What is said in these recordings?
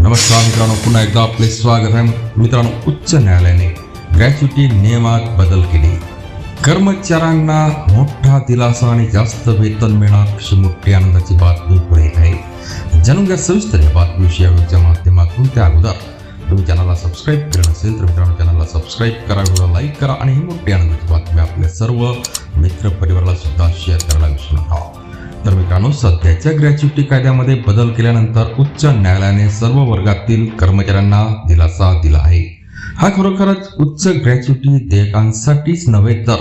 नमस्कार मित्रांनो पुन्हा एकदा आपले स्वागत आहे. मित्रांनो उच्च न्यायालयाने ग्रॅच्युटी नियमात बदल केले. कर्मचाऱ्यांना मोठा दिलासा आणि जास्त वेतन मिळणार अशी मोठी आनंदाची बातमी पुढे येत आहे. जाणून घ्या सविस्तर या बातमीविषयी या माध्यमातून त्या अगोदर. तुम्ही चॅनलला सबस्क्राईब केलं नसेल तर मित्रांनो चॅनलला सबस्क्राईब करा व्हिडिओला लाईक करा आणि ही मोठी आनंदाची बातमी आपल्या सर्व मित्र परिवाराला सुद्धा मित्रांनो सध्याच्या ग्रॅच्युटी कायद्यामध्ये बदल केल्यानंतर उच्च न्यायालयाने सर्व वर्गातील कर्मचाऱ्यांना दिलासा दिला आहे. हा खरोखरच उच्च ग्रॅच्युटी देयकांसाठीच नव्हे तर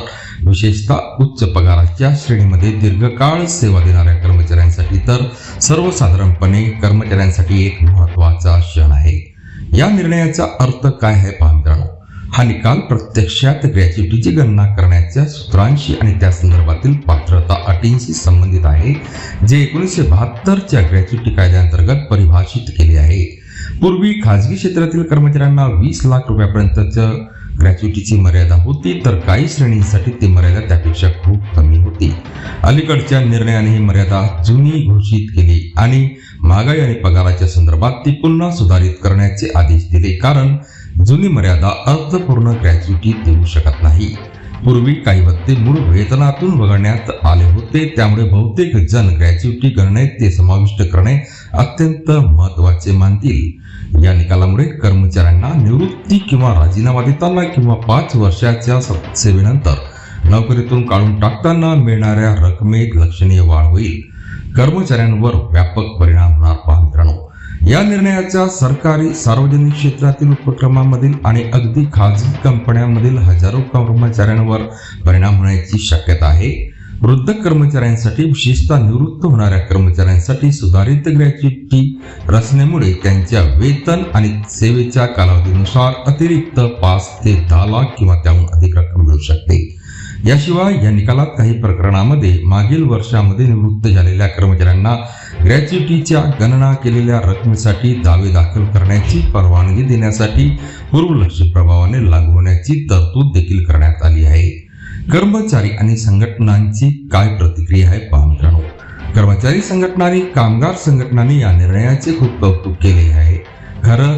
विशेषतः उच्च पगाराच्या श्रेणीमध्ये दीर्घकाळ सेवा देणाऱ्या कर्मचाऱ्यांसाठी तर सर्वसाधारणपणे कर्मचाऱ्यांसाठी एक महत्त्वाचा क्षण आहे. या निर्णयाचा अर्थ काय आहे पहा मित्रांनो. हा निकाल प्रत्यक्षात ग्रॅच्युटीची गणना करण्याच्या सूत्रांशी आणि त्या संदर्भातील पात्रता अटींशी संबंधित आहे जे एकोणीसशे बहात्तरच्या ग्रॅच्युटी कायद्याअंतर्गत परिभाषित केले आहे. पूर्वी खाजगी क्षेत्रातील कर्मचाऱ्यांना वीस लाख रुपयापर्यंतच्या ग्रॅच्युटीची मर्यादा होती तर काही श्रेणींसाठी ती मर्यादा त्यापेक्षा खूप कमी होती. अलीकडच्या निर्णयाने ही मर्यादा जुनी घोषित केली आणि महागाई आणि पगाराच्या संदर्भात ती पुन्हा सुधारित करण्याचे आदेश दिले. कारण जुनी मर्यादा अर्थपूर्ण ग्रॅच्युटी देऊ शकत नाही. पूर्वी काही भत्ते मूळ वेतनातून वगळण्यात आले होते त्यामुळे बहुतेक जण ग्रॅच्युटी गणनेत ते समाविष्ट करणे अत्यंत महत्त्वाचे मानतील. या निकालामुळे कर्मचाऱ्यांना निवृत्ती किंवा राजीनामा देताना किंवा पाच वर्षाच्या स- सेवेनंतर नोकरीतून काढून टाकताना मिळणाऱ्या रकमेत लक्षणीय वाढ होईल. कर्मचाऱ्यांवर व्यापक परिणाम या निर्णयाचा सरकारी सार्वजनिक क्षेत्रातील उपक्रमांमधील आणि अगदी खाजगी कंपन्यांमधील हजारो कर्मचाऱ्यांवर परिणाम होण्याची शक्यता आहे. वृद्ध कर्मचाऱ्यांसाठी विशेषतः निवृत्त होणाऱ्या कर्मचाऱ्यांसाठी सुधारित ग्रॅच्युटी रचनेमुळे त्यांच्या वेतन आणि सेवेच्या कालावधीनुसार अतिरिक्त पाच ते दहा लाख किंवा त्याहून अधिक रक्कम मिळू शकते. याशिवाय या निकालात काही प्रकरणामध्ये मागील वर्षामध्ये निवृत्त झालेल्या कर्मचाऱ्यांना ग्रॅच्युटीच्या गणना केलेल्या रकमेसाठी दावे दाखल करण्याची परवानगी देण्यासाठी पूर्वलक्षी प्रभावाने लागू होण्याची तरतूद देखील करण्यात आली आहे. कर्मचारी आणि संघटनांची काय प्रतिक्रिया आहे पहा मित्रांनो. कर्मचारी संघटनांनी कामगार संघटनांनी या निर्णयाचे खूप कौतुक केले आहे.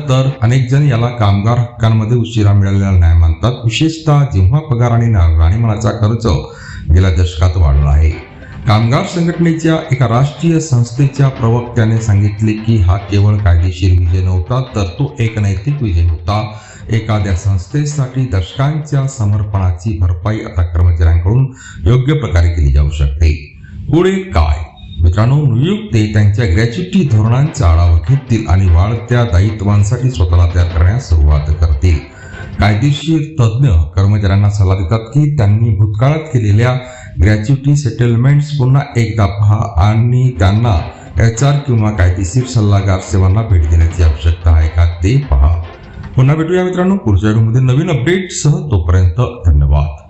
तर अनेक जण याला कामगार हक्कांमध्ये उशिरा मिळालेला न्याय मानतात. विशेषतः जेव्हा पगार आणि राहणीमानाचा खर्च गेल्या दशकात वाढला आहे. कामगार संघटनेच्या एका राष्ट्रीय संस्थेच्या प्रवक्त्याने सांगितले की हा केवळ कायदेशीर विजय नव्हता तर तो एक नैतिक विजय होता. एखाद्या संस्थेसाठी दशकांच्या समर्पणाची भरपाई आता कर्मचाऱ्यांकडून योग्य प्रकारे केली जाऊ शकते. पुढे काय? मित्रांनो नियुक्ते त्यांच्या ग्रॅच्युटी धोरणांचा आढावा घेतील आणि वाढत्या दायित्वांसाठी स्वतःला तयार करण्यास सुरुवात करतील. कायदेशीर तज्ज्ञ कर्मचाऱ्यांना सल्ला देतात की त्यांनी भूतकाळात केलेल्या ग्रॅच्युटी सेटलमेंट्स पुन्हा एकदा पहा आणि त्यांना एच आर किंवा कायदेशीर सल्लागार सेवांना भेट देण्याची आवश्यकता आहे का ते पहा. पुन्हा भेटूया मित्रांनो पुढच्या व्हिडिओमध्ये नवीन अपडेटसह तोपर्यंत धन्यवाद.